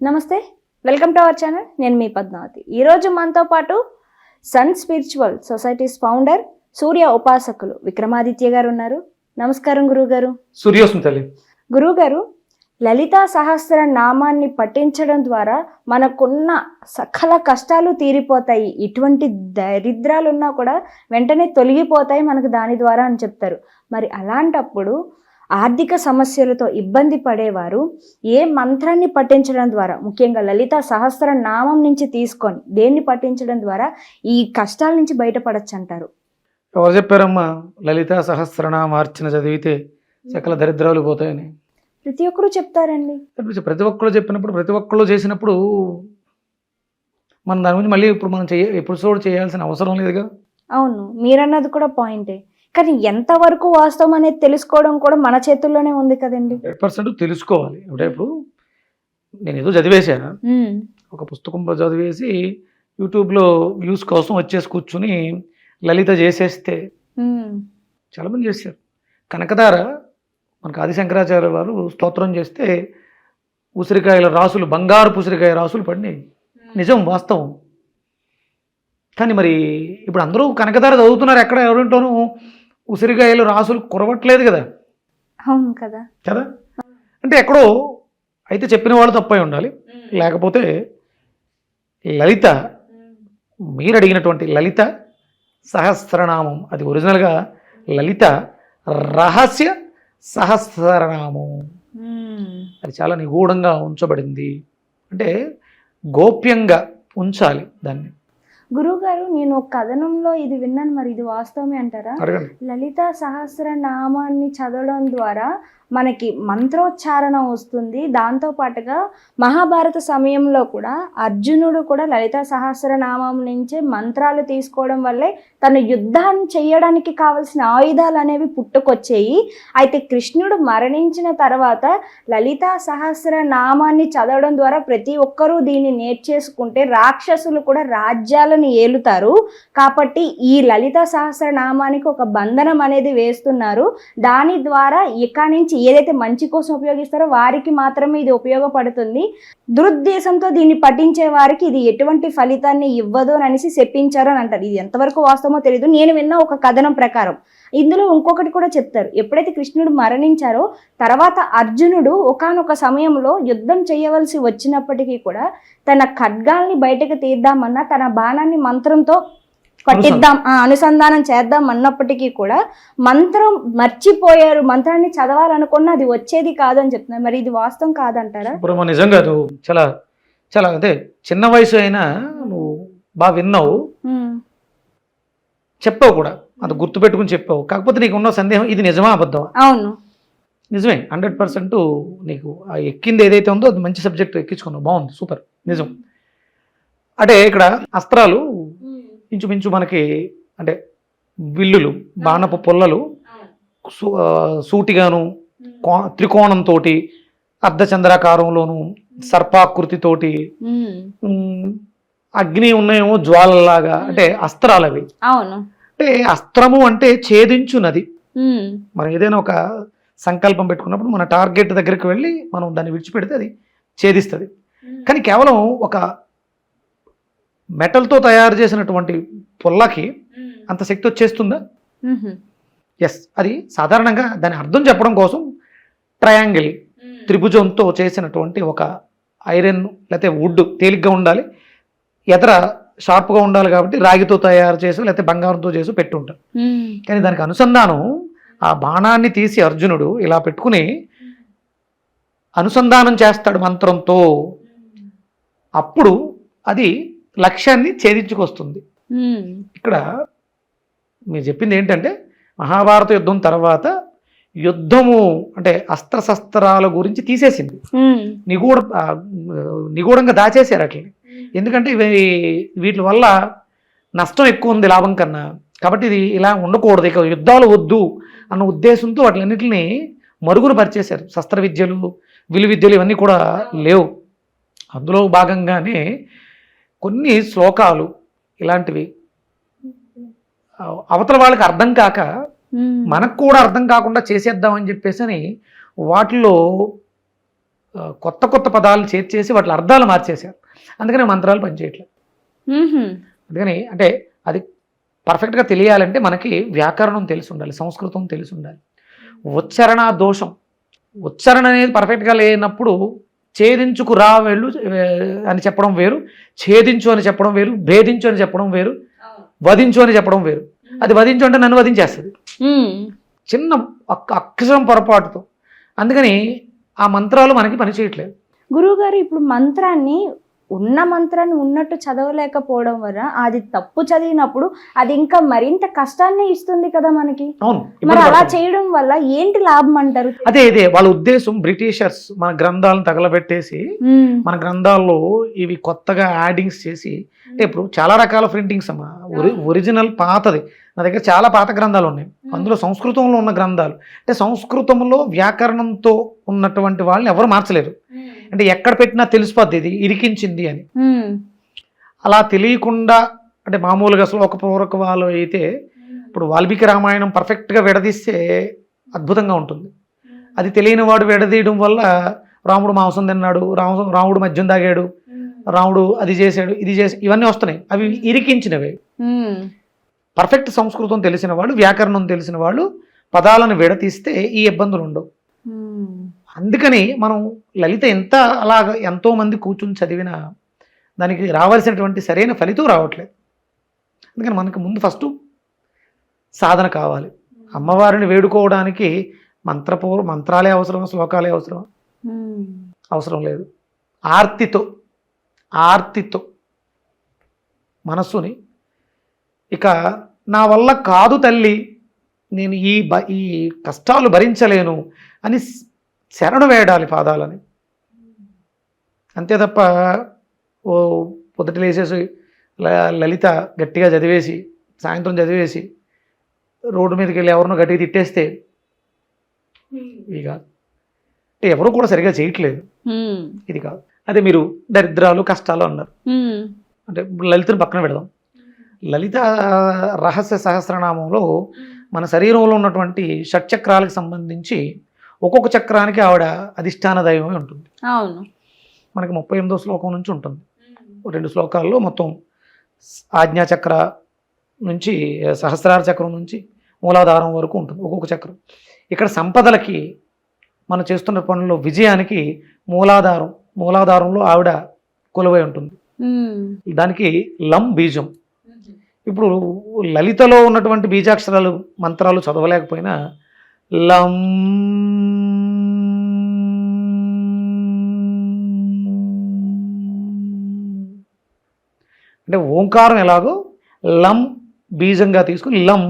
నమస్తే welcome to our channel. నేను మీ పద్మావతి. ఈరోజు మనతో పాటు sun spiritual societies founder Surya ఉపాసకులు విక్రమాదిత్య గారు ఉన్నారు. నమస్కారం గురుగారు సూర్యోస్మి తల్లి. గురుగారు లలితా సహస్ర నామాన్ని పఠించడం ద్వారా మనకున్న సకల కష్టాలు తీరిపోతాయి. ఇటువంటి దరిద్రాలు ఉన్నా కూడా వెంటనే తొలగిపోతాయి మనకు దాని ద్వారా అని చెప్తారు. మరి అలాంటప్పుడు ఆర్థిక సమస్యలతో ఇబ్బంది పడేవారు ఏ మంత్రాన్ని పఠించడం ద్వారా ముఖ్యంగా లలిత సహస్ర నామం నుంచి తీసుకొని దేన్ని పఠించడం ద్వారా ఈ కష్టాల నుంచి బయటపడచ్చు అంటారు ఎవరు చెప్పారమ్మా? లలిత సహస్రనామార్చన చదివితే సకల దరిద్రాలు పోతాయని. ప్రతి ఒక్కరూ చెప్తారండి. ప్రతి ఒక్కళ్ళు చెప్పినప్పుడు ప్రతి ఒక్కళ్ళు చేసినప్పుడు మనం దాని గురించి మళ్ళీ ఇప్పుడు మనం చేయ ఎపిసోడ్ చేయాల్సిన అవసరం లేదుగా? అవును మీరన్నది కూడా పాయింటే. కానీ ఎంతవరకు వాస్తవం అనేది తెలుసుకోవడం కూడా మన చేతుల్లోనే ఉంది కదండి. హండ్రెడ్ పర్సెంట్ తెలుసుకోవాలి. అంటే ఇప్పుడు నేను ఏదో చదివేశా ఉమ్, ఒక పుస్తకం చదివేసి యూట్యూబ్లో వ్యూస్ కోసం వచ్చేసి కూర్చుని లలిత చేసేస్తే ఉమ్, చాలామంది చేశారు కనకదార మనకు ఆదిశంకరాచార్య వారు స్తోత్రం చేస్తే ఉసిరికాయల రాసులు బంగారు ఉసిరికాయ రాసులు పడినాయి. నిజం వాస్తవం. కానీ మరి ఇప్పుడు అందరూ కనకదార చదువుతున్నారు ఎక్కడ ఎవరింటోనూ ఉసిరికాయలు రాసులు కురవట్లేదు కదా. అవును కదా. కదా? అంటే ఎక్కడో అయితే చెప్పిన వాళ్ళు తప్పై ఉండాలి. లేకపోతే లలిత మీరు అడిగినటువంటి లలిత సహస్రనామం అది ఒరిజినల్గా లలిత రహస్య సహస్రనామం. అది చాలా నిగూఢంగా ఉంచబడింది. అంటే గోప్యంగా ఉంచాలి దాన్ని. గురువుగారు నేను ఒక కథనంలో ఇది విన్నాను మరి ఇది వాస్తవమే అంటారా? లలిత సహస్ర నామాన్ని చదవడం ద్వారా మనకి మంత్రోచ్చారణ వస్తుంది. దాంతో పాటుగా మహాభారత సమయంలో కూడా అర్జునుడు కూడా లలిత సహస్రనామం నుంచే మంత్రాలు తీసుకోవడం వల్లే తను యుద్ధాన్ని చేయడానికి కావలసిన ఆయుధాలు అనేవి పుట్టుకొచ్చేయి. అయితే కృష్ణుడు మరణించిన తర్వాత లలిత సహస్రనామాన్ని చదవడం ద్వారా ప్రతి ఒక్కరూ దీన్ని నేర్చేసుకుంటే రాక్షసులు కూడా రాజ్యాలను ఏలుతారు. కాబట్టి ఈ లలిత సహస్రనామానికి ఒక బంధనం అనేది వేస్తున్నారు. దాని ద్వారా ఇక నుంచి ఏదైతే మంచి కోసం ఉపయోగిస్తారో వారికి మాత్రమే ఇది ఉపయోగపడుతుంది. దురుద్దేశంతో దీన్ని పఠించే వారికి ఇది ఎటువంటి ఫలితాన్ని ఇవ్వదు అని అనేసి చెప్పించారు అని అంటారు. ఇది ఎంతవరకు వాస్తవమో తెలియదు నేను విన్న ఒక కథనం ప్రకారం ఇందులో ఇంకొకటి కూడా చెప్తారు. ఎప్పుడైతే కృష్ణుడు మరణించారో తర్వాత అర్జునుడు ఒకానొక సమయంలో యుద్ధం చేయవలసి వచ్చినప్పటికీ కూడా తన ఖడ్గాల్ని బయటకు తీద్దామన్నా తన బాణాన్ని మంత్రంతో పట్టిద్దాం ఆ, అనుసంధానం చేద్దాం అన్నప్పటికీ కూడా మంత్రం మర్చిపోయారు మంత్రాన్ని చదవాలనుకున్న అది వచ్చేది కాదని చెప్తున్నారు. మరి ఇది వాస్తవం కాదంటారా? ఏమో నిజంగా నువ్వు చాలా చాలా అదే చిన్న వయసు అయినా నువ్వు బాగా విన్నావు. చెప్పావు కూడా అది గుర్తుపెట్టుకుని చెప్పావు. కాకపోతే నీకు ఉన్న సందేహం ఇది నిజమా అబద్ధమా? అవును. నిజమే హండ్రెడ్ పర్సెంట్ నీకు ఆ ఎక్కింది ఏదైతే ఉందో అది మంచి సబ్జెక్ట్ ఎక్కించుకున్నావు. బాగుంది సూపర్ నిజం. అంటే ఇక్కడ అస్త్రాలు ఇంచుమించు మనకి అంటే విల్లులు బాణపు పుల్లలు సూటిగాను కో త్రికోణంతో అర్ధచంద్రాకారంలోను సర్పాకృతితోటి అగ్ని ఉన్నాయేమో జ్వాలలాగా అంటే అస్త్రాలు అవి అవును. అంటే అస్త్రము అంటే ఛేదించునది. మనం ఏదైనా ఒక సంకల్పం పెట్టుకున్నప్పుడు మన టార్గెట్ దగ్గరికి వెళ్ళి మనం దాన్ని విడిచిపెడితే అది ఛేదిస్తుంది. కానీ కేవలం ఒక మెటల్తో తయారు చేసినటువంటి పుల్లకి అంత శక్తి వచ్చేస్తుందా? ఎస్ అది సాధారణంగా దాని అర్థం చెప్పడం కోసం ట్రయాంగిల్ త్రిభుజంతో చేసినటువంటి ఒక ఐరన్ లేకపోతే వుడ్ తేలిగ్గా ఉండాలి. ఎదర షార్ప్గా ఉండాలి కాబట్టి రాగితో తయారు చేసి లేకపోతే బంగారంతో చేసి పెట్టుంటారు. కానీ దానికి అనుసంధానం ఆ బాణాన్ని తీసి అర్జునుడు ఇలా పెట్టుకుని అనుసంధానం చేస్తాడు మంత్రంతో. అప్పుడు అది లక్ష్యాన్ని ఛేదించుకొస్తుంది. ఇక్కడ మీరు చెప్పింది ఏంటంటే మహాభారత యుద్ధం తర్వాత యుద్ధము అంటే అస్త్రశస్త్రాల గురించి తీసేసింది. నిగూఢ నిగూఢంగా దాచేశారు అట్లని. ఎందుకంటే ఇవి వీటి వల్ల నష్టం ఎక్కువ ఉంది లాభం కన్నా. కాబట్టి ఇది ఇలా ఉండకూడదు ఇక యుద్ధాలు వద్దు అన్న ఉద్దేశంతో వాటిలన్నింటినీ మరుగున పరిచేశారు. శస్త్ర విద్యలు విలు విద్యలు ఇవన్నీ కూడా లేవు. అందులో భాగంగానే కొన్ని శ్లోకాలు ఇలాంటివి. అవతల వాళ్ళకి అర్థం కాక మనకు కూడా అర్థం కాకుండా చేసేద్దామని చెప్పేసి అని వాటిలో కొత్త కొత్త పదాలు చేర్చేసి వాటి అర్థాలు మార్చేశారు. అందుకని మంత్రాలు పనిచేయట్లేదు. అందుకని అంటే అది పర్ఫెక్ట్గా తెలియాలంటే మనకి వ్యాకరణం తెలిసి ఉండాలి సంస్కృతం తెలిసి ఉండాలి. ఉచ్చారణ దోషం. ఉచ్చారణ అనేది పర్ఫెక్ట్గా లేనప్పుడు ఛేదించుకు రా వెళ్ళు అని చెప్పడం వేరు. ఛేదించు అని చెప్పడం వేరు. భేదించు అని చెప్పడం వేరు. వధించు అని చెప్పడం వేరు. అది వధించు అంటే నన్ను వధించేస్తుంది. చిన్న అక్షరం పొరపాటుతో. అందుకని ఆ మంత్రాలు మనకి పనిచేయట్లేదు. గురువుగారు ఇప్పుడు మంత్రాన్ని ఉన్న మంత్రాన్ని ఉన్నట్టు చదవలేకపోవడం వల్ల అది తప్పు చదివినప్పుడు అది ఇంకా మరింత కష్టాన్ని ఇస్తుంది కదా మనకి. అవును మరి అలా. చేయడం వల్ల ఏంటి లాభం అంటారు? అదే ఇదే వాళ్ళ ఉద్దేశం బ్రిటిషర్స్ మన గ్రంథాలను తగలబెట్టేసి. మన గ్రంథాల్లో ఇవి కొత్తగా యాడింగ్స్ చేసి అంటే ఇప్పుడు చాలా రకాల ప్రింటింగ్స్ అమ్మా. ఒరి ఒరిజినల్ పాతది. నా దగ్గర చాలా పాత గ్రంథాలు ఉన్నాయి. అందులో సంస్కృతంలో ఉన్న గ్రంథాలు. అంటే సంస్కృతంలో వ్యాకరణంతో ఉన్నటువంటి వాళ్ళని ఎవరు మార్చలేరు. అంటే ఎక్కడ పెట్టినా తెలిసిపోద్ది ఇది ఇరికించింది అని. అలా తెలియకుండా అంటే మామూలుగా శ్లోక పూర్వకవాలు అయితే ఇప్పుడు వాల్మీకి రామాయణం పర్ఫెక్ట్గా విడదీస్తే అద్భుతంగా ఉంటుంది అది తెలియని వాడు విడదీయడం వల్ల రాముడు మాంసం తిన్నాడు రాము రాముడు మద్యం తాగాడు రాముడు అది చేశాడు ఇది చేసి ఇవన్నీ వస్తున్నాయి అవి ఇరికించినవి. పర్ఫెక్ట్ సంస్కృతం తెలిసిన వాళ్ళు వ్యాకరణం తెలిసిన వాళ్ళు పదాలను విడతీస్తే ఈ ఇబ్బందులు ఉండవు. అందుకని మనం లలిత ఎంత అలాగ ఎంతో మంది కూర్చుని చదివినా దానికి రావాల్సినటువంటి సరైన ఫలితం రావట్లేదు. అందుకని మనకి ముందు ఫస్ట్ సాధన కావాలి. అమ్మవారిని వేడుకోవడానికి మంత్రపూర్ మంత్రాలే అవసరం శ్లోకాలే అవసరం. అవసరం లేదు. ఆర్తితో ఆర్తితో మనస్సుని ఇక నా వల్ల కాదు తల్లి నేను ఈ ఈ కష్టాలు భరించలేను అని శరణు వేయడాలి పాదాలని. అంతే తప్ప ఓ పొద్దుట లేచేసి ల- లలిత గట్టిగా చదివేసి సాయంత్రం చదివేసి రోడ్డు మీదకి వెళ్ళి ఎవరినో గట్టిగా తిట్టేస్తే ఇవి కాదు అంటే ఎవరు కూడా సరిగా చేయట్లేదు. ఇది కాదు. అదే మీరు దరిద్రాలు కష్టాలు అన్నారు. అంటే లలితను పక్కన పెడదాం. లలిత రహస్య సహస్రనామంలో మన శరీరంలో ఉన్నటువంటి షట్చక్రాలకు సంబంధించి ఒక్కొక్క చక్రానికి ఆవిడ అధిష్టాన దైవమే ఉంటుంది. అవును. మనకి ముప్పై ఎనిమిదో శ్లోకం నుంచి ఉంటుంది. రెండు శ్లోకాల్లో మొత్తం ఆజ్ఞా చక్ర నుంచి సహస్రార చక్రం నుంచి మూలాధారం వరకు ఉంటుంది ఒక్కొక్క చక్రం. ఇక్కడ సంపదలకి మనం చేస్తున్న పనుల్లో విజయానికి మూలాధారం మూలాధారంలో ఆవిడ కొలువై ఉంటుంది. దానికి లం బీజం. ఇప్పుడు లలితలో ఉన్నటువంటి బీజాక్షరాలు మంత్రాలు చదవలేకపోయినా లం. అంటే ఓంకారం ఎలాగో లం బీజంగా తీసుకుని లం.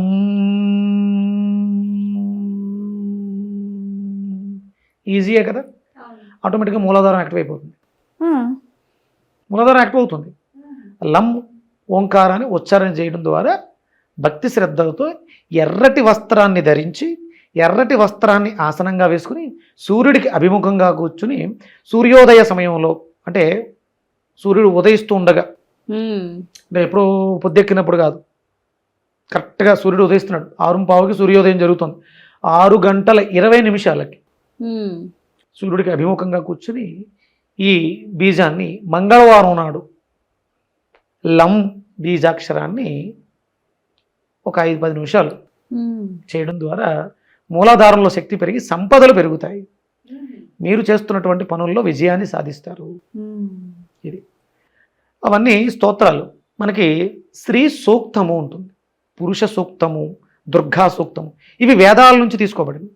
ఈజీయే కదా? ఆటోమేటిక్గా మూలాధారం యాక్టివ్ అయిపోతుంది. మూలాధారం యాక్టివ్ అవుతుంది. లం ఓంకారాన్ని ఉచ్చారణ చేయడం ద్వారా భక్తి శ్రద్ధలతో ఎర్రటి వస్త్రాన్ని ధరించి ఎర్రటి వస్త్రాన్ని ఆసనంగా వేసుకుని సూర్యుడికి అభిముఖంగా కూర్చుని సూర్యోదయ సమయంలో అంటే సూర్యుడు ఉదయిస్తూ ఉండగా. అంటే ఎప్పుడో పొద్దెక్కినప్పుడు కాదు కరెక్ట్గా సూర్యుడు ఉదయిస్తున్నాడు ఆరు పావుకి సూర్యోదయం జరుగుతుంది ఆరు గంటల ఇరవై నిమిషాలకి. సూర్యుడికి అభిముఖంగా కూర్చుని ఈ బీజాన్ని మంగళవారం నాడు లం బీజాక్షరాన్ని ఒక ఐదు పది నిమిషాలు. చేయడం ద్వారా మూలాధారంలో శక్తి పెరిగి సంపదలు పెరుగుతాయి. మీరు చేస్తున్నటువంటి పనుల్లో విజయాన్ని సాధిస్తారు. ఇది. అవన్నీ స్తోత్రాలు. మనకి స్త్రీ సూక్తము ఉంటుంది. పురుష సూక్తము దుర్గా సూక్తము ఇవి వేదాల నుంచి తీసుకోబడింది.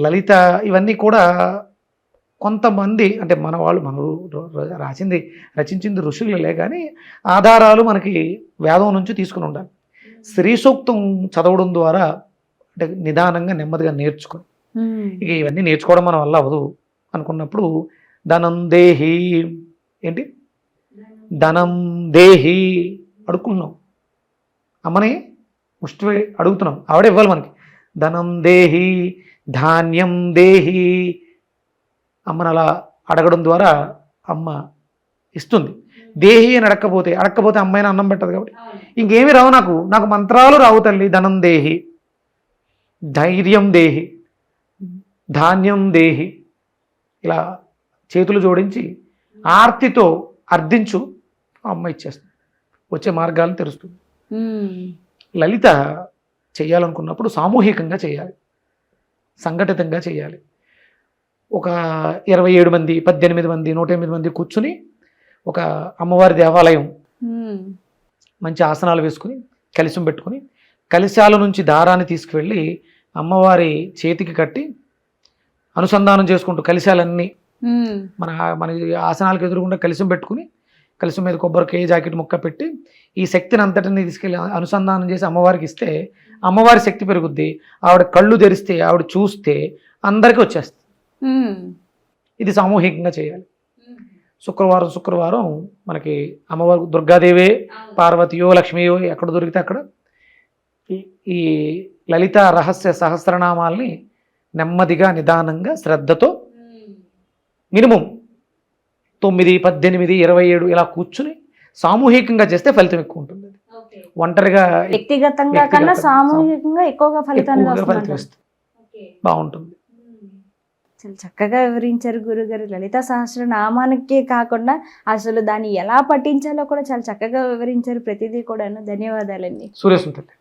లలిత ఇవన్నీ కూడా కొంతమంది అంటే మన వాళ్ళు మన రాసింది రచించింది ఋషులే కానీ ఆధారాలు మనకి వేదం నుంచి తీసుకుని ఉండాలి. స్త్రీ సూక్తం చదవడం ద్వారా అంటే నిదానంగా నెమ్మదిగా నేర్చుకుని. ఇక ఇవన్నీ నేర్చుకోవడం మన వల్ల అవ్వదు. అనుకున్నప్పుడు ధనం దేహి ఏంటి? ధనం దేహి అడుక్కున్నాం. అమ్మని ముష్టి అడుగుతున్నాం. ఆవిడ ఇవ్వాలి మనకి. ధనం దేహి ధాన్యం దేహి అమ్మని అలా అడగడం ద్వారా అమ్మ ఇస్తుంది. దేహి అని అడక్కపోతే అడక్కపోతే అమ్మాయిని అన్నం పెట్టదు కాబట్టి. ఇంకేమి రావు నాకు. నాకు మంత్రాలు రావు తల్లి ధనం దేహి. ధైర్యం దేహి ధాన్యం దేహి. ఇలా చేతులు జోడించి ఆర్తితో అర్థించు అమ్మ ఇచ్చేస్తుంది. వచ్చే మార్గాలను తెరుస్తుంది. లలిత చేయాలనుకున్నప్పుడు సామూహికంగా చేయాలి. సంఘటితంగా చేయాలి. ఒక ఇరవై ఏడు మంది పద్దెనిమిది మంది నూట ఎనిమిది మంది కూర్చుని ఒక అమ్మవారి దేవాలయం. మంచి ఆసనాలు వేసుకుని కలశం పెట్టుకుని కలశాల నుంచి దారాన్ని తీసుకువెళ్ళి అమ్మవారి చేతికి కట్టి అనుసంధానం చేసుకుంటూ కలశాలన్నీ. మన మన ఆసనాలకు ఎదురుగుండా కలశం పెట్టుకుని కలశం మీద కొబ్బరికాయ జాకెట్ ముక్క పెట్టి ఈ శక్తిని అంతటిని తీసుకెళ్ళి అనుసంధానం చేసి అమ్మవారికి ఇస్తే అమ్మవారి శక్తి పెరుగుద్ది. ఆవిడ కళ్ళు తెరిస్తే ఆవిడ చూస్తే అందరికీ వచ్చేస్తుంది. ఇది సామూహికంగా చేయాలి. శుక్రవారం శుక్రవారం మనకి అమ్మవారు దుర్గాదేవే పార్వతియో లక్ష్మియో ఎక్కడ దొరికితే అక్కడ ఈ లలిత రహస్య సహస్రనామాల్ని నెమ్మదిగా నిదానంగా శ్రద్ధతో మినిమం తొమ్మిది పద్దెనిమిది ఇరవై ఏడు ఇలా కూర్చుని సామూహికంగా చేస్తే ఫలితం ఎక్కువ ఉంటుంది. ఒంటరిగా వ్యక్తిగతంగా కన్నా సామూహికంగా ఎక్కువగా ఫలితాన్ని ఎక్కువగా ఫలితం బాగుంటుంది. చాలా చక్కగా వివరించారు గురుగారు. లలిత సహస్ర నామానికే కాకుండా అసలు దాన్ని ఎలా పఠించాలో కూడా చాలా చక్కగా వివరించారు. ప్రతిదీ కూడాను. ధన్యవాదాలండి. సూర్యసుంతల్లి